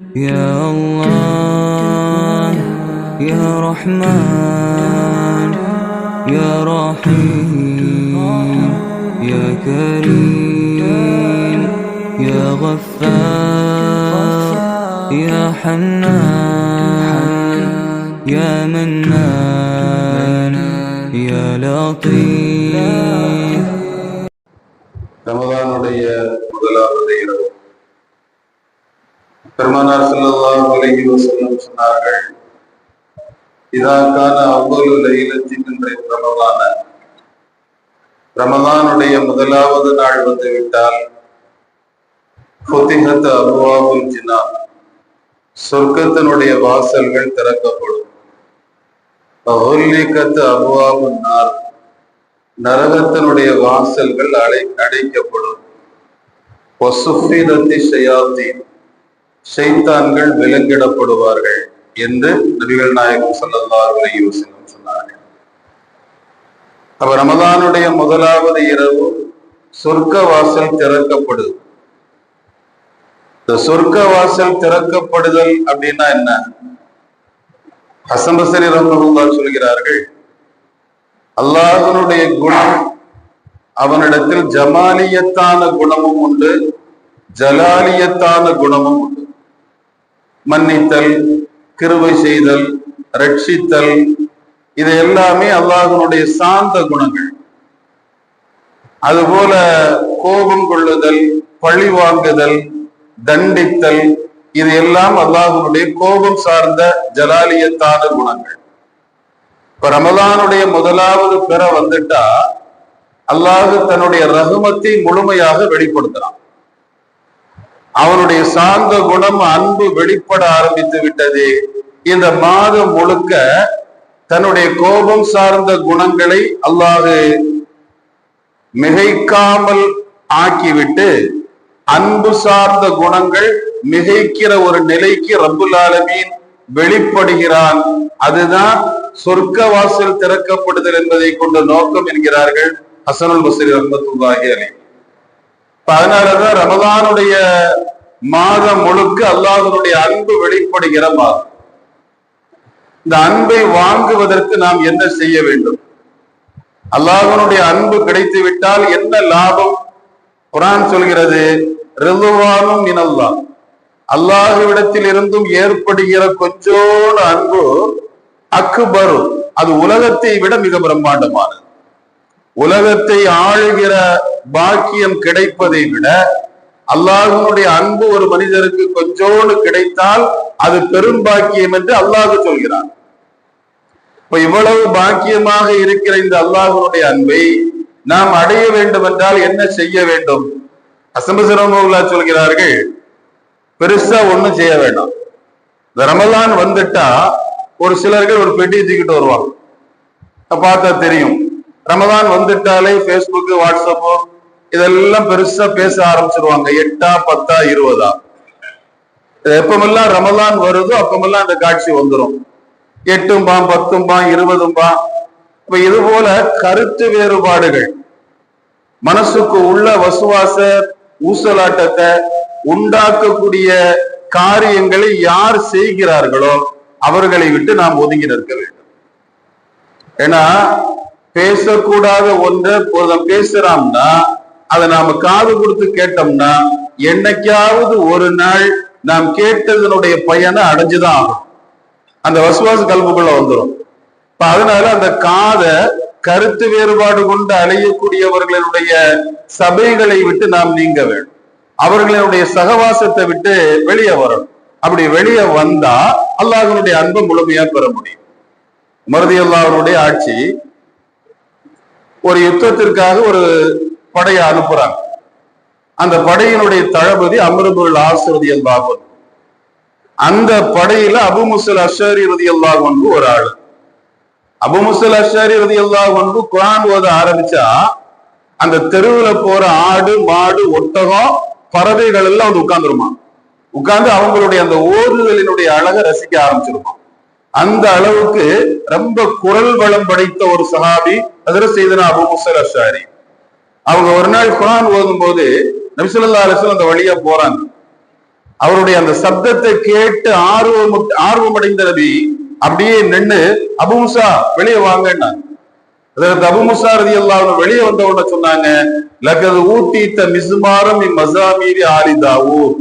يا الله يا رحمن يا رحيم يا كريم يا غفار يا حنان يا منان يا لطيف. رمضان رمضان பெருமானார் செல்லல்லா விலகி வஸல்லம் சொன்னார்கள் இதற்கான அவ்வளவு லைலத்தின் இன்றைய ரமதான ரமதானுடைய முதலாவது நாள் வந்து விட்டால் அபுவாபுல் ஜினா சொர்க்கத்தினுடைய வாசல்கள் திறக்கப்படும். ஒல்லிக்கத்து அபுவாபு நார் நரகத்தினுடைய வாசல்கள் அடை அடைக்கப்படும். ஒசுஃபிரத்தி ஷயாத்தீன் செய்தான்கள் விலங்கிடப்படுவார்கள் என்று நபிகள் நாயகம் ஸல்லல்லாஹு யோசனம் சொன்னார்கள். அப்ப ரமதானுடைய முதலாவது இரவு சொர்க்க வாசல் திறக்கப்படுது இந்த சொர்க்க வாசல் திறக்கப்படுதல் அப்படின்னா என்ன? ஹசன் பசரி சொல்கிறார்கள் அல்லாஹனுடைய குணம் அவனிடத்தில் ஜமாலியத்தான குணமும் உண்டு ஜலாலியத்தான குணமும் உண்டு. மன்னித்தல் கிருவை செய்தல் ரட்சித்தல் இது எல்லாமே அல்லாஹனுடைய சார்ந்த குணங்கள். அதுபோல கோபம் கொள்ளுதல் பழி வாங்குதல் தண்டித்தல் இது எல்லாம் அல்லாஹனுடைய கோபம் சார்ந்த ஜலாலியத்தான குணங்கள். இப்ப ரமலானுடைய முதலாவது பிற வந்துட்டா அல்லாஹு தன்னுடைய ரகுமத்தை முழுமையாக வெளிப்படுத்துறான். அவனுடைய சார்ந்த குணம் அன்பு வெளிப்பட ஆரம்பித்து விட்டது. இந்த மாதம் முழுக்க தன்னுடைய கோபம் சார்ந்த குணங்களை அல்லாது மிகைக்காமல் ஆக்கிவிட்டு அன்பு சார்ந்த குணங்கள் மிகைக்கிற ஒரு நிலைக்கு ரப்புல் ஆலமீன் வெளிப்படுகிறான். அதுதான் சொர்க்க வாசல் திறக்கப்படுதல் என்பதை கொண்ட நோக்கம் என்கிறார்கள் ஹசனுல் பசரி ரஹமத்துல்லாஹி அலி அதனாலதான் ரமதானுடைய மாதம் முழுக்க அல்லாஹனுடைய அன்பு வெளிப்படுகிற மாதம் இந்த அன்பை வாங்குவதற்கு நாம் என்ன செய்ய வேண்டும்? அல்லாஹனுடைய அன்பு கிடைத்து விட்டால் என்ன லாபம்? குரான் சொல்கிறது ரிதுவானும் இனல்லா அல்லாஹுவிடத்தில் இருந்தும் ஏற்படுகிற கொஞ்சோடு அன்பு அக்பரு. அது உலகத்தை விட மிக பிரம்மாண்டமானது. உலகத்தை ஆளுகிற பாக்கியம் கிடைப்பதை விட அல்லாஹனுடைய அன்பு ஒரு மனிதருக்கு கொஞ்சோடு கிடைத்தால் அது பெரும் பாக்கியம் என்று அல்லாஹ் சொல்கிறான். இப்ப இவ்வளவு பாக்கியமாக இருக்கிற இந்த அல்லாஹனுடைய அன்பை நாம் அடைய வேண்டும் என்றால் என்ன செய்ய வேண்டும்? அசம்பசிரமுல்லா சொல்கிறார்கள் பெருசா ஒண்ணும் செய்ய வேண்டாம். இந்த ரமலான் வந்துட்டா ஒரு சிலர்கள் ஒரு பெட்டி தூக்கிட்டு வருவாங்க. பார்த்தா தெரியும். ரமதான் வந்துட்டாலே பேஸ்புக்கு வாட்ஸ்அப்போ இதெல்லாம் பெருசா பேச ஆரம்பிச்சிருவாங்க. எட்டா பத்தா இருபதா. எப்பமெல்லாம் ரமதான் வருதோ அப்பமெல்லாம் அந்த காட்சி வந்துடும் எட்டும் பா பத்தும் பா இருபதும் பா இப்ப இது போல கருத்து வேறுபாடுகள். மனசுக்கு உள்ள வசுவாச ஊசலாட்டத்தை உண்டாக்கக்கூடிய காரியங்களை யார் செய்கிறார்களோ அவர்களை விட்டு நாம் ஒதுங்கி நிற்க வேண்டும். ஏன்னா பேசக்கூடாத ஒன்றை ஒருத்தன் பேசுறான்னா அதை நாம காது கொடுத்து கேட்டோம்னா என்னைக்காவது ஒரு நாள் நாம் கேட்டதனுடைய பயனை அடைஞ்சுதான் ஆகும் அந்த வசுவாச கல்புக்குள்ள வந்துடும் இப்ப அதனால அந்த காதை கருத்து வேறுபாடு கொண்டு அழையக்கூடியவர்களுடைய சபைகளை விட்டு நாம் நீங்க வேண்டும். அவர்களுடைய சகவாசத்தை விட்டு வெளியே வரணும். அப்படி வெளியே வந்தா அல்லாஹனுடைய அன்பை முழுமையா பெற முடியும். மருதி அல்லாஹனுடைய ஆட்சி ஒரு யுத்தத்திற்காக ஒரு படையை அனுப்புறாங்க. அந்த படையினுடைய தளபதி அமருபுல் ஆசிரதி அல்லாஹன் அந்த படையில அபு முசல் அஷாரி ரதி அல்லாஹ் ஒன்பு ஒரு ஆள். அபு முசல் அஷாரி ரதி அல்லாஹ் வந்து குரான் ஓத ஆரம்பிச்சா அந்த தெருவுல போற ஆடு மாடு ஒட்டகம் பறவைகள் எல்லாம் வந்து உட்கார்ந்துருமா. உட்கார்ந்து அவங்களுடைய அந்த ஓதுதலினுடைய அழகை ரசிக்க ஆரம்பிச்சிருப்பான் அந்த அளவுக்கு ரொம்ப குரல் வளம் படைத்த ஒரு சஹாபி அதில் செய்தனா அபு முசல் அசாரி அவங்க ஒரு நாள் குரான் ஓதும் போது நபிசுல்லா அலிஸ்லாம் அந்த வழியா போறாங்க. அவருடைய அந்த சப்தத்தை கேட்டு ஆர்வம் ஆர்வம் அடைந்த நபி அப்படியே நின்னு அபுமுசா வெளியே வாங்கன்னாங்க. அதற்கு அபுமுசா ரதி அல்லாஹ் வெளியே வந்த உடனே சொன்னாங்க லகது ஊட்டித்த மிசுமாரம் மசாமீரி ஆலி தாவூத்.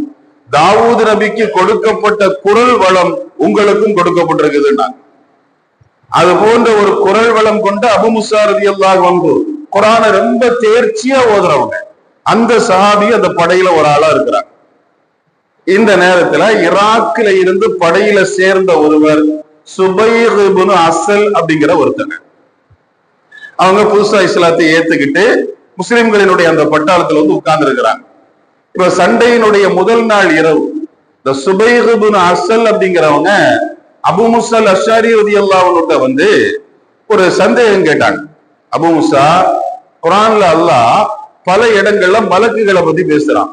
தாவூத் நபிக்கு கொடுக்கப்பட்ட குரல் வளம் உங்களுக்கும் கொடுக்கப்பட்டிருக்குதுன்னாங்க. அது போன்ற ஒரு குரல் வளம் கொண்ட அபுமுசா ரதி அல்லாஹ் வந்து குரானை ரொம்ப தேர்ச்சியா ஓதுறவங்க. அந்த சஹாபி அந்த படையில ஒரு ஆளா இருக்கிறாங்க. இந்த நேரத்துல ஈராக்கில இருந்து படையில சேர்ந்த ஒருவர் சுபைபுனு அசல் அப்படிங்கிற ஒருத்தங்க அவங்க புதுசா இஸ்லாத்தை ஏத்துக்கிட்டு முஸ்லிம்களினுடைய அந்த பட்டாளத்துல வந்து உட்கார்ந்து இருக்கிறாங்க இப்ப சண்டையினுடைய முதல் நாள் இரவு. இந்த சுபைகுபுன் அசல் அப்படிங்கிறவங்க அபு முசல் அஷாரி உதி அல்லாவனுட்ட வந்து ஒரு சந்தேகம் கேட்டாங்க. அபு முசா குரான்ல அல்லாஹ் பல இடங்கள்ல மலக்குகளை பத்தி பேசுறான்.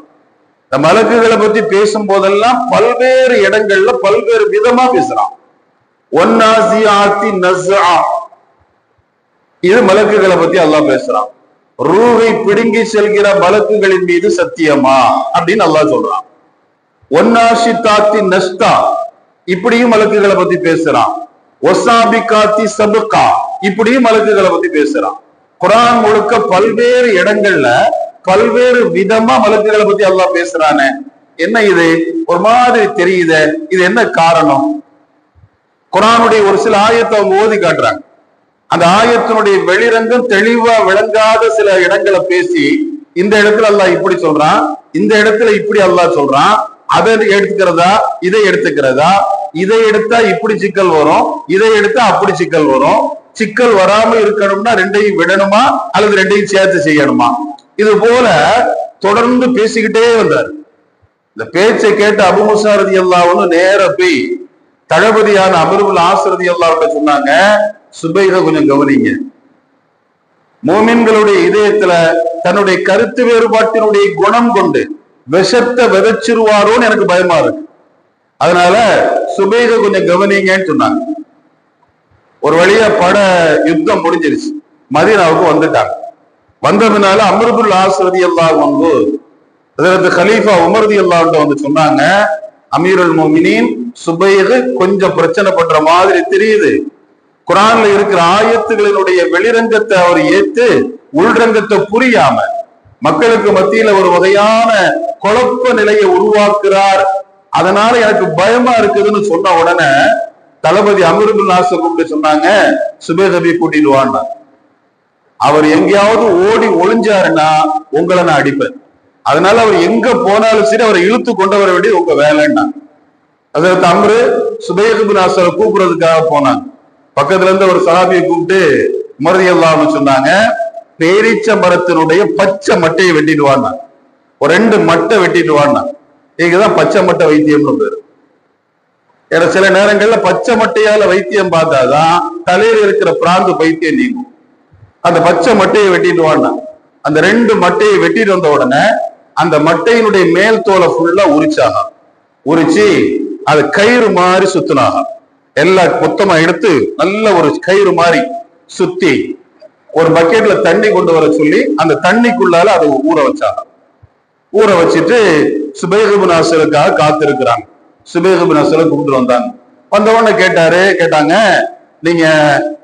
இந்த மலக்குகளை பத்தி பேசும் போதெல்லாம் பல்வேறு இடங்கள்ல பல்வேறு விதமா பேசுறான். ஒன்னாசி ஆத்தி நஸ்ஆ. இது மலக்குகளை பத்தி அல்லாஹ் பேசுறான். ரூவை பிடுங்கி செல்கிற மலக்குகளின் மீது சத்தியமா அப்படின்னு அல்லாஹ் சொல்றான். ஒன்னாசி தாத்தி நஸ்தா இப்படியும் மலக்குகளை பத்தி பேசுறான். ஒசாபி காத்தி சபுக்கா இப்படியும் மலக்குகளை பத்தி பேசுறான். குரான் முழுக்க பல்வேறு இடங்கள்ல பல்வேறு விதமா மலக்குகளை பத்தி அல்லாஹ் பேசுறானே. என்ன இது? ஒரு மாதிரி தெரியுத. இது என்ன காரணம்? குரானுடைய ஒரு சில ஆயத்தை அவங்க ஓதி காட்டுறாங்க. அந்த ஆயத்தினுடைய வெளிரங்கம் தெளிவா விளங்காத சில இடங்களை பேசி இந்த இடத்துல அல்லாஹ் இப்படி சொல்றான் இந்த இடத்துல இப்படி அல்லாஹ் சொல்றான் அதை எடுத்துக்கிறதா? இதை எடுத்துக்கிறதா? இதை எடுத்தா இப்படி சிக்கல் வரும். இதை எடுத்தா அப்படி சிக்கல் வரும். சிக்கல் வராமல் இருக்கணும்னா ரெண்டையும் விடணுமா? அல்லது ரெண்டையும் சேர்த்து செய்யணுமா? இது போல தொடர்ந்து பேசிக்கிட்டே வந்தார். இந்த பேச்சை கேட்டு அபுமுசாரதி அல்லாஹ்னு நேர போய் தளபதியான அமருல் ஆசிரதி அல்லாஹ்கிட்ட சொன்னாங்க சுபைக கொஞ்சம் கவனிங்க. மோமின்களுடைய இதயத்துல தன்னுடைய கருத்து வேறுபாட்டினுடைய குணம் கொண்டு விஷத்தை விதைச்சிருவாரோன்னு எனக்கு பயமா இருக்கு. அதனால சுபேக கொஞ்சம் கவனிங்கன்னு சொன்னாங்க. ஒரு வழியா பட யுத்தம் முடிஞ்சிருச்சு. மதீனாவுக்கு வந்துட்டாங்க. வந்ததுனால அமருபுல் ஆசிரதி அல்லாஹ் வந்து அதற்கு கலீஃபா உமர்தி எல்லாம் வந்து சொன்னாங்க அமீருல் மோமினின் சுபைகு கொஞ்சம் பிரச்சனை பண்ற மாதிரி தெரியுது. குரான்ல இருக்கிற ஆயத்துகளினுடைய வெளிரங்கத்தை அவர் ஏத்து உள்ரங்கத்தை புரியாம மக்களுக்கு மத்தியில ஒரு வகையான குழப்ப நிலையை உருவாக்குறார். அதனால எனக்கு பயமா இருக்குதுன்னு சொன்ன உடனே தளபதி அமிர்துல் நாச கூப்பிட்டு சொன்னாங்க சுபேதபி கூட்டிட்டு அவர் எங்கேயாவது ஓடி ஒளிஞ்சாருன்னா உங்களை நான் அடிப்பேன். அதனால அவர் எங்க போனாலும் சரி அவரை இழுத்து கொண்டு வர வேண்டியது உங்க வேலைன்னா. அதற்கு அம்ரு சுபேதுபின் நாசரை கூப்பிடுறதுக்காக போனாங்க. பக்கத்துல இருந்து ஒரு சலாபியை கூப்பிட்டு உமரதி சொன்னாங்க பேரீச்ச மரத்தினுடைய பச்சை மட்டையை வெட்டிடுவாங்க ஒரு ரெண்டு மட்டை வெட்டிட்டு வான்னா. இதுதான் பச்சை மட்டை வைத்தியம்னு பேரு. ஏன்னா சில நேரங்கள்ல பச்சை மட்டையால வைத்தியம் பார்த்தாதான் தலையில இருக்கிற பிராந்து பைத்தியம் நீங்கும். அந்த பச்சை மட்டையை வெட்டிட்டு வான்னா. அந்த ரெண்டு மட்டையை வெட்டிட்டு வந்த உடனே அந்த மட்டையினுடைய மேல் தோலை ஃபுல்லா உரிச்சாங்க உரிச்சு அது கயிறு மாதிரி சுத்தினாக. எல்லா மொத்தமா எடுத்து நல்ல ஒரு கயிறு மாதிரி சுத்தி ஒரு பக்கெட்ல தண்ணி கொண்டு வர சொல்லி அந்த தண்ணிக்குள்ளால அதை ஊற வச்சாங்க ஊற வச்சுட்டு சுபேகபுன் அசலுக்காக காத்திருக்கிறாங்க. சுபேகபுன் அசலை கூப்பிட்டு வந்தாங்க. வந்தவொடனே கேட்டாரு கேட்டாங்க நீங்க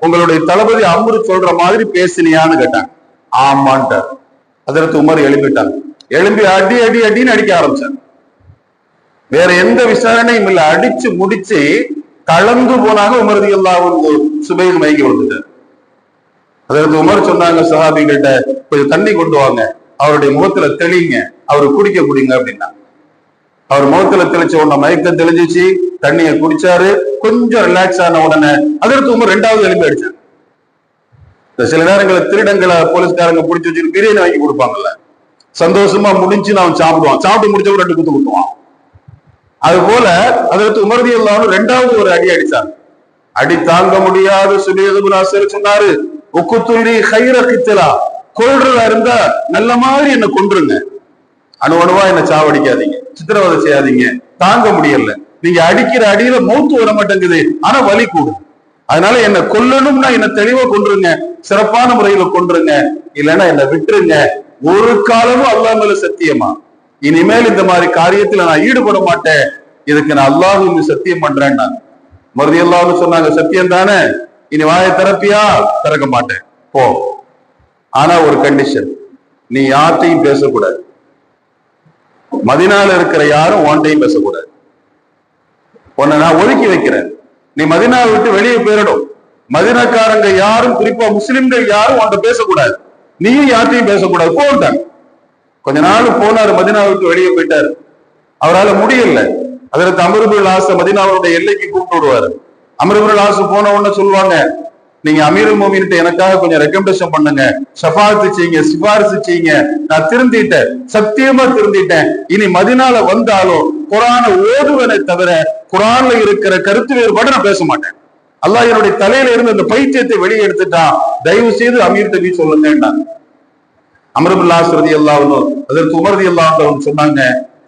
உங்களுடைய தளபதி அம்ரு சொல்ற மாதிரி பேசினியான்னு கேட்டாங்க. ஆமான்ட்டார். அதற்கு உமர் எழுப்பிட்டாங்க எழும்பி அடி அடி அடின்னு அடிக்க ஆரம்பிச்சாங்க வேற எந்த விசாரணையும் இல்லை. அடிச்சு முடிச்சு கலந்து போனாங்க உமரதி எல்லாம் சுபையில் மயங்கி விழுந்துட்டார். அதற்கு உமர் சொன்னாங்க சஹாபிகிட்ட கொஞ்சம் தண்ணி கொண்டு வாங்க. அவருடைய முகத்துல தெளிங்க. அவரு குடிக்க குடிங்க அப்படின்னா. அவர் முகத்துல தெளிச்ச உடனே மயக்கம் தெளிஞ்சிச்சு. தண்ணியை குடிச்சாரு. கொஞ்சம் ரிலாக்ஸ் ஆன உடனே அதற்கு உங்க ரெண்டாவது எலும்பி அடிச்சாங்க இந்த சில நேரங்களில் திருடங்களை போலீஸ்காரங்க பிடிச்சி வச்சு பிரியாணி வாங்கி கொடுப்பாங்கல்ல. சந்தோஷமா முடிஞ்சு நான் சாப்பிடுவான். சாப்பிட்டு முடிச்சவங்க ரெண்டு குத்து குத்துவான். அது போல அதற்கு உமர்தி இல்லாமல் ரெண்டாவது ஒரு அடி அடிச்சாங்க அடி தாங்க முடியாது. சுலியதுபுனாசர் சொன்னாரு உக்குத்துள்ளி ஹைர கித்தலா. கொள்றதா இருந்தா நல்ல மாதிரி என்ன கொன்றுங்க. அணு அணுவா என்ன சாவடிக்காதீங்க. சித்திரவதை செய்யாதீங்க. தாங்க முடியல. நீங்க அடிக்கிற அடியில மௌத்து வர மாட்டேங்குது. ஆனா வலி கூடும். அதனால என்ன கொல்லணும்னா என்ன தெளிவா கொன்றுங்க. சிறப்பான முறையில கொன்றுங்க. இல்லைன்னா என்ன விட்டுருங்க. ஒரு காலமும் அல்லா மேல சத்தியமா? இனிமேல் இந்த மாதிரி காரியத்துல நான் ஈடுபட மாட்டேன். இதுக்கு நான் அல்லாஹ் சத்தியம் பண்றேன் நான். மருதி அல்லாஹ்னு சொன்னாங்க சத்தியம் தானே இனி வாயை திறப்பியா? திறக்க மாட்டேன். போ. ஆனா ஒரு கண்டிஷன் நீ யார்கிட்டையும் பேசக்கூடாது. மதினால இருக்கிற யாரும் உன்கிட்டையும் பேசக்கூடாது. உன்னை நான் ஒதுக்கி வைக்கிறேன். நீ மதினா விட்டு வெளியே போயிடணும். மதினக்காரங்க யாரும் குறிப்பா முஸ்லிம்கள் யாரும் உன்கிட்ட பேசக்கூடாது. நீயும் யார்கிட்டையும் பேசக்கூடாது. போன்ட்டாங்க கொஞ்ச நாள் போனாரு மதினாவை விட்டு வெளியே போயிட்டாரு. அவரால் முடியல. அதற்கு அமருபுல் ஆசை மதினாவுடைய எல்லைக்கு கூப்பிட்டு விடுவாரு. அமருபுல் ஆசு போன உடனே சொல்லுவாங்க நீங்க அமீருல் மோமின்ட்டு எனக்காக கொஞ்சம் ரெக்கமெண்டேஷன் பண்ணுங்க. ஷஃபாத்து செய்யுங்க சிபாரிசு செய்யுங்க. நான் திருந்திட்டேன் சத்தியமா திருந்திட்டேன். இனி மதினால வந்தாலும் குரான ஓதுவனை தவிர குரான்ல இருக்கிற கருத்து வேறுபாடு நான் பேச மாட்டேன். அல்லாஹ் என்னுடைய தலையில இருந்து அந்த பைத்தியத்தை வெளியே எடுத்துட்டான் தயவு செய்து அமீர் தபி சொல்லுங்க அமருபுல்லாஸ் எல்லாவனும் அதற்கு உமரதி அல்லாஹ் சொன்னாங்க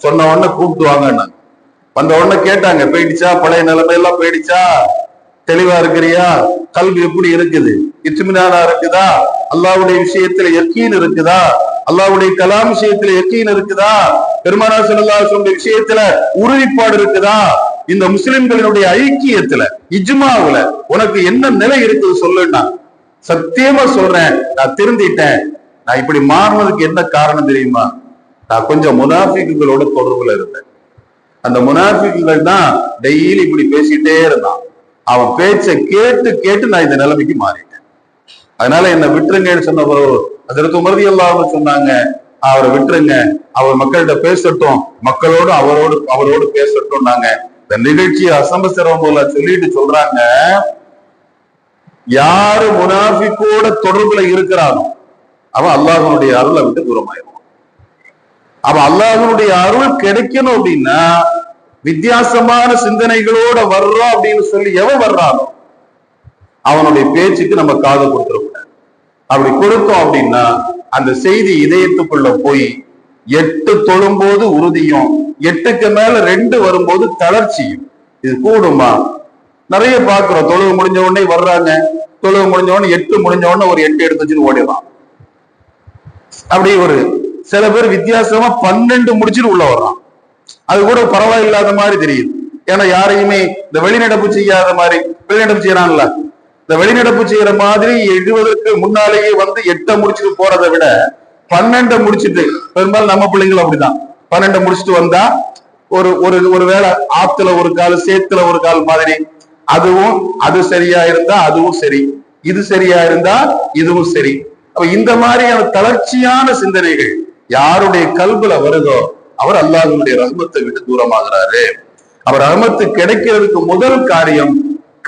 சொன்ன உடனே கூப்பிட்டு வாங்கன்னாங்க வந்த உடனே கேட்டாங்க போயிடுச்சா பழைய நிலைமை எல்லாம் போயிடுச்சா? தெளிவா இருக்கிறியா? கல்வி எப்படி இருக்குது? இத்துமினானா இருக்குதா? அல்லாவுடைய விஷயத்துல எக்கீன் இருக்குதா? அல்லாவுடைய கலாம் விஷயத்துல எக்கீன் இருக்குதா? பெருமானா செல்லாசுடைய விஷயத்துல உறுதிப்பாடு இருக்குதா? இந்த முஸ்லிம்களினுடைய ஐக்கியத்துல இஜ்மாவுல உனக்கு என்ன நிலை இருக்குது சொல்லுன்னா சத்தியமா சொல்றேன். நான் திருந்திட்டேன். நான் இப்படி மாறினதுக்கு என்ன காரணம் தெரியுமா? நான் கொஞ்சம் முனாஃபிக்குகளோட தொடர்புல இருந்தேன். அந்த முனாஃபிக்குகள் தான் டெய்லி இப்படி பேசிட்டே இருந்தான். அவன் பேச்சை கேட்டு கேட்டு நான் இந்த நிலைமைக்கு மாறிட்டேன். அதனால என்ன விட்டுருங்கன்னு சொன்ன அதற்கு உமரதி இல்லாம சொன்னாங்க. அவரை விட்டுருங்க. அவர் மக்கள்கிட்ட பேசட்டும். மக்களோடு அவரோடு அவரோடு பேசட்டும் நாங்க. இந்த நிகழ்ச்சியை அசம்பசிரம் போல சொல்லிட்டு சொல்றாங்க. யாரு முனாஃபிக்கோட தொடர்புல இருக்கிறானோ அவன் அல்லாஹனுடைய அருளை விட்டு தூரமாயிருவான் அவன் அல்லாஹனுடைய அருள் கிடைக்கணும் அப்படின்னா வித்தியாசமான சிந்தனைகளோட வர்றோம் அப்படின்னு சொல்லி எவன் வர்றானோ அவனுடைய பேச்சுக்கு நம்ம காது கொடுத்துடக்கூடாது அப்படி கொடுத்தோம் அப்படின்னா அந்த செய்தி இதயத்துக்குள்ள போய் எட்டு தொழும்போது உறுதியும் எட்டுக்கு மேல ரெண்டு வரும்போது தளர்ச்சியும். இது கூடுமா? நிறைய பாக்குறோம் தொழுவு முடிஞ்ச உடனே வர்றாங்க. தொழுவு முடிஞ்ச உடனே எட்டு முடிஞ்ச உடனே ஒரு எட்டு எடுத்து வச்சுட்டு ஓடிடலாம். அப்படி ஒரு சில பேர் வித்தியாசமா பன்னெண்டு முடிச்சுட்டு உள்ள வர்றான். அது கூட பரவாயில்லாத மாதிரி தெரியுது. ஏன்னா யாரையுமே இந்த வெளிநடப்பு செய்யாத மாதிரி வெளிநடப்பு செய்யறான்ல. இந்த வெளிநடப்பு செய்யற மாதிரி எழுவதற்கு முன்னாலேயே வந்து எட்டை முடிச்சுட்டு போறதை விட பன்னெண்டை முடிச்சுட்டு பெரும்பாலும் நம்ம பிள்ளைங்களும் அப்படிதான். பன்னெண்டை முடிச்சுட்டு வந்தா ஒரு ஒரு ஒரு வேளை ஆத்துல ஒரு கால் சேத்துல ஒரு கால் மாதிரி. அதுவும் அது சரியா இருந்தா அதுவும் சரி. இது சரியா இருந்தா இதுவும் சரி. அப்ப இந்த மாதிரியான தளர்ச்சியான சிந்தனைகள் யாருடைய கல்புல வருதோ அவர் அல்லாஹனுடைய ரகமத்தை விட்டு தூரமாகிறாரு. அவர் ரஹ்மத்து கிடைக்கிறதுக்கு முதல் காரியம்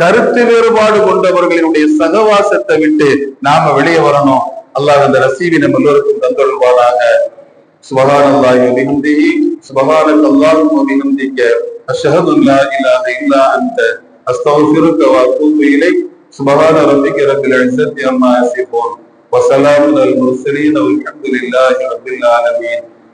கருத்து வேறுபாடு கொண்டவர்களினுடைய சகவாசத்தை விட்டு நாம வெளியே வரணும். அல்லாஹ் அந்த ரசீவி நம்ம எல்லோருக்கும் தந்தொருவாராக சுபகானல்லாஹி விஹம்திஹி சுபகானக் அல்லாஹும் விஹம்திக்க அஷ்ஹது லா இலாஹ இல்லா அன்த. அஸ்தக்ஃபிருக வ அத்தூபு இலைக். சுபகான ரப்பிக ரப்பில் இஸ்ஸத்தி அம்மா யசிஃபூன். வ ஸலாமுன் அல் முர்ஸலீன் வல் ஹம்துலில்லாஹி ரப்பில் ஆலமீன்.